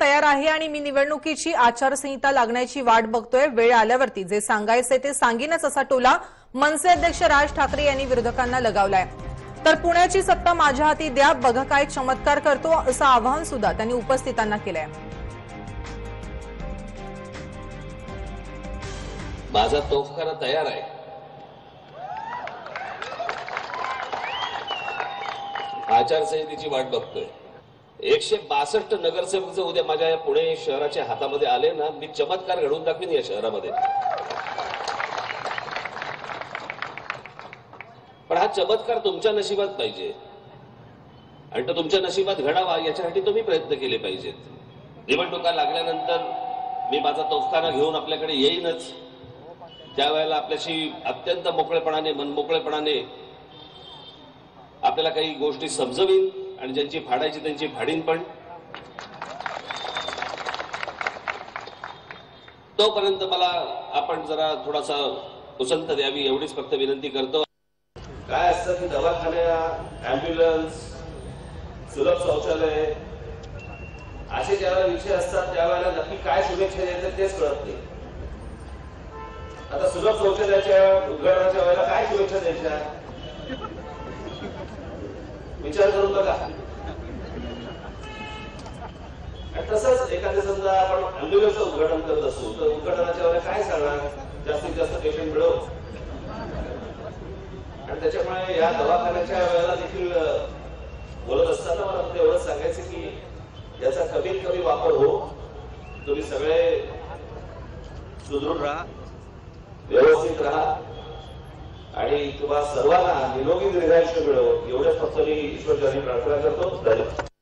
तयार आहे आणि मी निवडणुकीची आचारसंहिता लागण्याची वाट बघतोय. वेळ आल्यावरती जे सांगायचे ते सांगीनच असा टोला मनसे अध्यक्ष राज ठाकरे यांनी विरोधकांना लगावलाय. तर पुण्याची सत्ता माझ्या हाती द्या बघा काय चमत्कार करतो असं आवाहन सुद्धा त्यांनी उपस्थितांना केलंय. माझा तोफखाना तयार आहे. आचारसंहितेची वाट बघतोय. एकशे बासष्ट नगरसेवक जर उद्या माझ्या या पुणे शहराच्या हातामध्ये आले ना मी चमत्कार घडवून दाखवीन या शहरामध्ये. पण हा चमत्कार तुमच्या नशिबात पाहिजे. आणि तो तुमच्या नशिबात घडावा याच्यासाठी तुम्ही प्रयत्न केले पाहिजेत. निवडणुका लागल्यानंतर मी माझा तोफखाना घेऊन आपल्याकडे येईनच. त्यावेळेला आपल्याशी अत्यंत मोकळेपणाने मनमोकळेपणाने आपल्याला काही गोष्टी समजवीन. आणि ज्यांची फाडायची त्यांची फाडीन पण. तोपर्यंत मला आपण जरा थोडासा उसंत द्यावी एवढीच फक्त विनंती करतो. काय असतं की दवाखान्या अँब्युलन्स सुलभ शौचालय असे ज्यावेळेला विषय असतात त्यावेळेला नक्की काय शुभेच्छा द्यायचं तेच कळत नाही. आता सुलभ शौचालयाच्या उद्घाटनाच्या वेळेला काय शुभेच्छा द्यायच्या? विचार करू बघा तसंच एखाद्या समजा आपण अँब्युलन्सचं उद्घाटन करत असू तर उद्घाटनाच्या वेळेला काय सांगणार? जास्तीत जास्त पेशंट मिळव. आणि त्याच्यामुळे या दवाखान्याच्या वेळेला देखील बोलत असताना मला फक्त एवढंच सांगायचं की याचा कमीत कमी वापर हो. तुम्ही सगळे सुदृढ राहा व्यवस्थित राहा. आणि तुम्हा सर्वांना निरोगी दीर्घायुष्य मिळव. एवढंच फक्त मी प्रार्थना करतो. धन्यवाद.